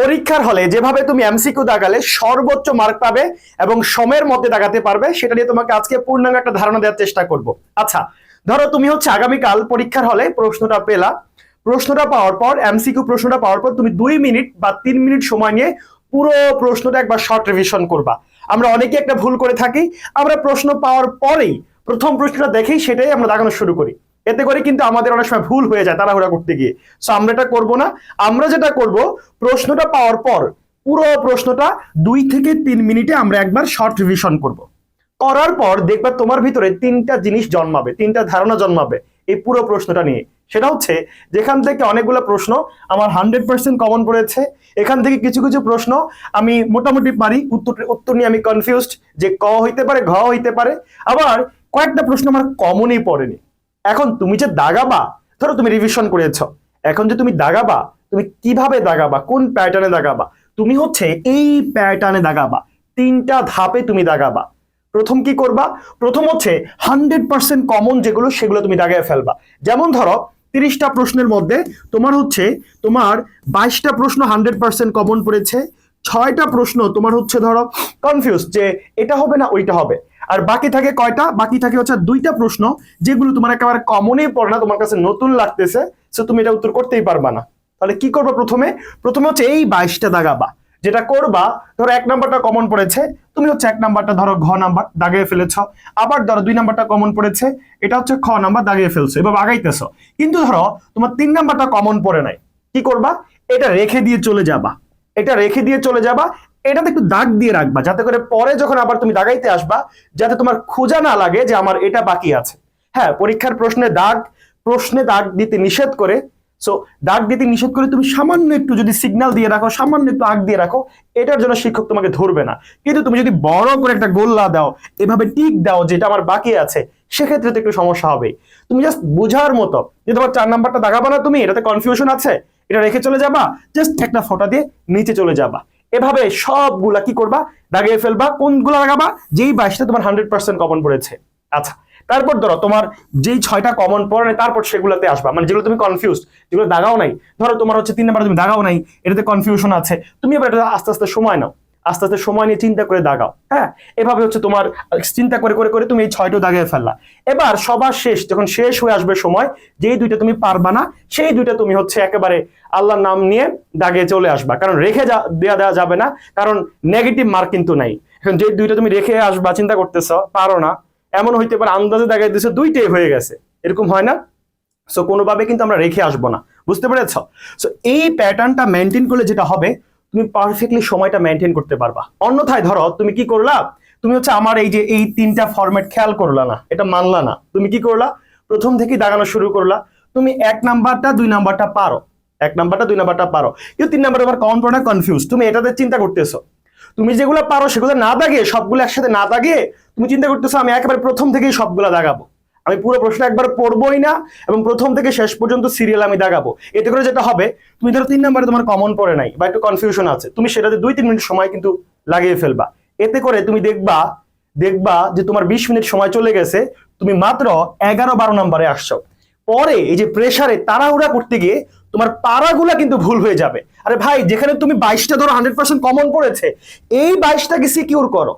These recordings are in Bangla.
পরীক্ষার হলে যেভাবে তুমি এমসিকিউ দাগালে সর্বোচ্চ মার্ক পাবে এবং সময়ের মধ্যে দাগাতে পারবে, সেটা নিয়ে তোমাকে আজকে পূর্ণাঙ্গ একটা ধারণা দেওয়ার চেষ্টা করব। আচ্ছা ধরো তুমি হচ্ছে আগামীকাল পরীক্ষার হলে প্রশ্নটা পেলা। প্রশ্নটা পাওয়ার পর এমসিকিউ প্রশ্নটা পাওয়ার পর তুমি দুই মিনিট বা তিন মিনিট সময় নিয়ে পুরো প্রশ্নটা একবার শর্ট রিভিশন করবা। আমরা অনেকে একটা ভুল করে থাকি। আমরা প্রশ্ন পাওয়ার পরেই প্রথম প্রশ্নটা দেখেই সেটাই আমরা দাগানো শুরু করি। এতে করে কিন্তু আমাদের অনেক সময় ভুল হয়ে যায় তাড়াহুড়া করতে গিয়ে। সো আমরা এটা করব না। আমরা যেটা করব, প্রশ্নটা পাওয়ার পর, পুরো প্রশ্নটা দুই থেকে তিন মিনিটে আমরা একবার শর্ট রিভিশন করব। করার পর দেখবা তোমার ভিতরে তিনটা জিনিস জন্মাবে, তিনটা ধারণা জন্মাবে এই পুরো প্রশ্নটা নিয়ে। সেটা হচ্ছে, যেখান থেকে অনেকগুলো প্রশ্ন আমার হান্ড্রেড পার্সেন্ট কমন পড়েছে, এখান থেকে কিছু কিছু প্রশ্ন আমি মোটামুটি পারি, উত্তর উত্তর নিয়ে আমি কনফিউজড যে ক হইতে পারে, ঘ হইতে পারে। আবার কয়েকটা প্রশ্ন আমার কমনই পড়েনি। এখন তুমি যে দাগাবা, ধরো তুমি রিভিশন করেছ। এখন যে তুমি দাগাবা, তুমি কীভাবে দাগাবা? কোন প্যাটার্নে দাগাবা? তুমি হচ্ছে এই প্যাটার্নে দাগাবা। তিনটা ধাপে তুমি দাগাবা। প্রথম কি করবা? প্রথম হচ্ছে হান্ড্রেড পার্সেন্ট কমন যেগুলো, সেগুলো তুমি দাগায় ফেলবা। যেমন ধরো, তিরিশটা প্রশ্নের মধ্যে তোমার হচ্ছে, তোমার বাইশটা প্রশ্ন হান্ড্রেড পার্সেন্ট কমন পড়েছে, ছয়টা প্রশ্ন তোমার হচ্ছে ধরো কনফিউজ যে এটা হবে না, ওইটা হবে। আর বাকি থাকে কয়টা? বাকি থাকে হচ্ছে দুইটা প্রশ্ন, যেগুলো তোমার একেবারে কমনই পড়ে না, তোমার কাছে নতুন লাগতেছে সো তুমি এটা উত্তর করতেই পারবা না। তাহলে কি করবা প্রথমে? প্রথমে হচ্ছে এই বাইশটা দাগাবা যেটা করবা, ধরো এক নাম্বারটা কমন পড়েছে, তুমি হচ্ছে এক নাম্বারটা ধরো ঘ নাম্বার, দাগিয়ে ফেলেছ। আবার ধরো দুই নাম্বারটা কমন পড়েছে, এটা হচ্ছে খ নাম্বার, দাগিয়ে ফেলছো এবার আগাইতেছো। কিন্তু ধরো, তোমার তিন নাম্বারটা কমন পড়ে নাই, কি করবা? এটা রেখে দিয়ে চলে যাবা, এটা রেখে দিয়ে চলে যাবা এটাতে একটু দাগ দিয়ে রাখবা, যাতে করে পরে যখন আবার তুমি দাগাইতে আসবা, যাতে তোমার খোঁজা না লাগে যে আমার এটা বাকি আছে। হ্যাঁ পরীক্ষার প্রশ্নে দাগ প্রশ্নে দাগ দিতে নিষেধ করে। সো দাগ দিতে নিষেধ করে তুমি সামান্য একটু যদি সিগন্যাল দিয়ে রাখো, সামান্য একটু আগ দিয়ে রাখো, এটার জন্য শিক্ষক তোমাকে ধরবে না। কিন্তু তুমি যদি বড় করে একটা গোল্লা দাও, এভাবে টিক দাও যেটা আমার বাকি আছে, সেক্ষেত্রে তো একটু সমস্যা হবে তুমি জাস্ট বোঝার মতো যে তোমার চার নাম্বারটা দাগাবা না তুমি, এটাতে কনফিউশন আছে, এটা রেখে চলে যাবা জাস্ট একটা ফোঁটা দিয়ে নিচে চলে যাবা। এভাবে সবগুলা কি করবা? দাগিয়ে ফেলবা। কোনগুলা লাগাবা? যেই বাইশটা তোমার হান্ড্রেড পার্সেন্ট কমন পড়েছে। আচ্ছা তারপর ধরো তোমার যেই ছয়টা কমন পড়ে, তারপর সেগুলোতে আসবা। মানে যেগুলো তুমি কনফিউজ যেগুলো দাগাও নাই। ধরো তোমার হচ্ছে তিন নাম্বার তুমি দাগাও নাই, এটাতে কনফিউশন আছে। তুমি এবার এটা আস্তে আস্তে সময় নাও। আস্তে আস্তে সময় নিয়ে চিন্তা করে দাগাও হ্যাঁ? এভাবে হচ্ছে তোমার চিন্তা করে করে করে তুমি এই ছয়টা দাগিয়ে ফেললা। এবার সবার শেষ, যখন শেষ হয়ে আসবে সময়, যেই দুইটা তুমি পারবা না, সেই দুইটা তুমি হচ্ছে একেবারে আল্লাহর নাম নিয়ে দাগিয়ে চলে আসবা। কারণ রেখে দেওয়া দেওয়া যাবে না, কারণ নেগেটিভ মার্ক কিন্তু নাই। এখন যে দুইটা তুমি রেখে আসবা, চিন্তা করতেছ, পারো না, এমন হইতে পারে আন্দাজে দেখাই দিচ্ছে দুইটাই হয়ে গেছে। এরকম হয় না? সো কোনোভাবে কিন্তু আমরা রেখে আসব না। বুঝতে পেরেছ? সো এই প্যাটার্নটা মেনটেন করলে যেটা হবে তুমি পারফেক্টলি সময়টা মেনটেন করতে পারবা। অন্যথায় ধরো, তুমি কি করলা? তুমি হচ্ছে আমার এই যে, এই তিনটা ফরম্যাট খেয়াল করলা না, এটা মানলা না। তুমি কি করলা? প্রথম থেকেই দাগানো শুরু করলা। তুমি এক নাম্বারটা, দুই নাম্বারটা পারো। এক নাম্বারটা, দুই নাম্বারটা পারো। কিন্তু তিন নাম্বার আবার পড়ে কনফিউজ তুমি এটাতে চিন্তা করতেছো। তুমি যেগুলো পারো সেগুলো না দাগিয়ে, সবগুলো একসাথে না দাগিয়ে, তুমি চিন্তা করতেছো আমি একেবারে প্রথম থেকেই সবগুলো দাগাবো। আমি পুরো প্রশ্ন একবার পড়বোই না এবং প্রথম থেকে শেষ পর্যন্ত সিরিয়াল আমি দাগাবো এতে করে যেটা হবে, তুমি ধরো তিন নম্বরে তোমার কমন পড়ে নাই বা একটু কনফিউশন আছে, তুমি সেটাতে দুই তিন মিনিট সময় কিন্তু লাগিয়ে ফেলবা। এতে করে তুমি দেখবা দেখবা যে তোমার বিশ মিনিট সময় চলে গেছে, তুমি মাত্র এগারো বারো নম্বরে আসছো। পরে এই যে প্রেসারে তাড়াহুড়া করতে গিয়ে তোমার পাড়াগুলা কিন্তু ভুল হয়ে যাবে। আরে ভাই, যেখানে তুমি বাইশটা ধরো হান্ড্রেড পার্সেন্ট কমন পড়েছে, এই বাইশটাকে সিকিউর করো।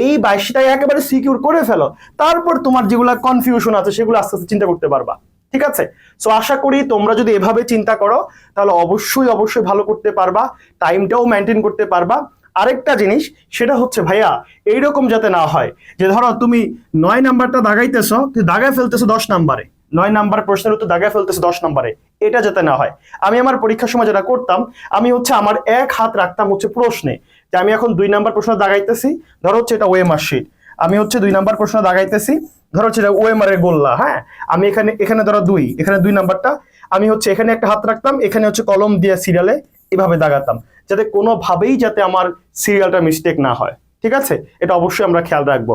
এই বাইশটাই একেবারে সিকিউর করে ফেলো। তারপর তোমার যেগুলা কনফিউশন আছে, সেগুলো আস্তে আস্তে চিন্তা করতে পারবা। ঠিক আছে? সো আশা করি তোমরা যদি এভাবে চিন্তা করো, তাহলে অবশ্যই অবশ্যই ভালো করতে পারবা টাইমটাও মেনটেন করতে পারবা। আরেকটা জিনিস, সেটা হচ্ছে ভাইয়া, এইরকম যাতে না হয়, যে ধরো তুমি নয় নাম্বারটা দাগাইতেছো দাগায় ফেলতেছো দশ নাম্বারে। নয় নাম্বার প্রশ্নের উত্তর দাগায় ফেলতেছে দশ নম্বরে। এটা যাতে না হয়। আমি আমার পরীক্ষার সময় যেটা করতাম, আমি হচ্ছে আমার এক হাত রাখতাম হচ্ছে প্রশ্নে। যে আমি এখন দুই নাম্বার প্রশ্ন দাগাইতেছি, ধরো হচ্ছে এটা ওয়েমার শিট আমি হচ্ছে দুই নাম্বার প্রশ্ন দাগাইতেছি, ধরো হচ্ছে এটা ওয়েমার এর গোল্লা হ্যাঁ? আমি এখানে এখানে ধরো দুই, এখানে দুই নাম্বারটা। আমি হচ্ছে এখানে একটা হাত রাখতাম, এখানে হচ্ছে কলম দিয়ে সিরিয়ালে এভাবে দাগাতাম, যাতে কোনোভাবেই যাতে আমার সিরিয়ালটা মিস্টেক না হয়, ঠিক আছে? এটা অবশ্যই আমরা খেয়াল রাখব।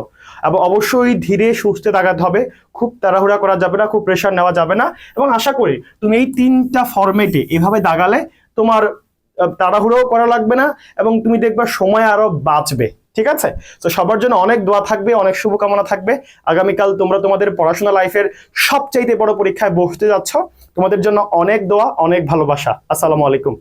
এবং অবশ্যই ধীরে সুস্থে দাগাতে হবে, খুব তাড়াহুড়া করা যাবে না, খুব প্রেশার নেওয়া যাবে না। এবং আশা করি তুমি এই তিনটা ফরম্যাটে এভাবে দাগালে তোমার তাড়াহুড়োও করা লাগবে না এবং তুমি দেখবে সময় আরও বাঁচবে, ঠিক আছে? তো সবার জন্য অনেক দোয়া থাকবে, অনেক শুভকামনা থাকবে। আগামীকাল তোমরা তোমাদের পড়াশোনা লাইফের সবচাইতে বড় পরীক্ষায় বসতে যাচ্ছ। তোমাদের জন্য অনেক দোয়া, অনেক ভালোবাসা। আসসালামু আলাইকুম।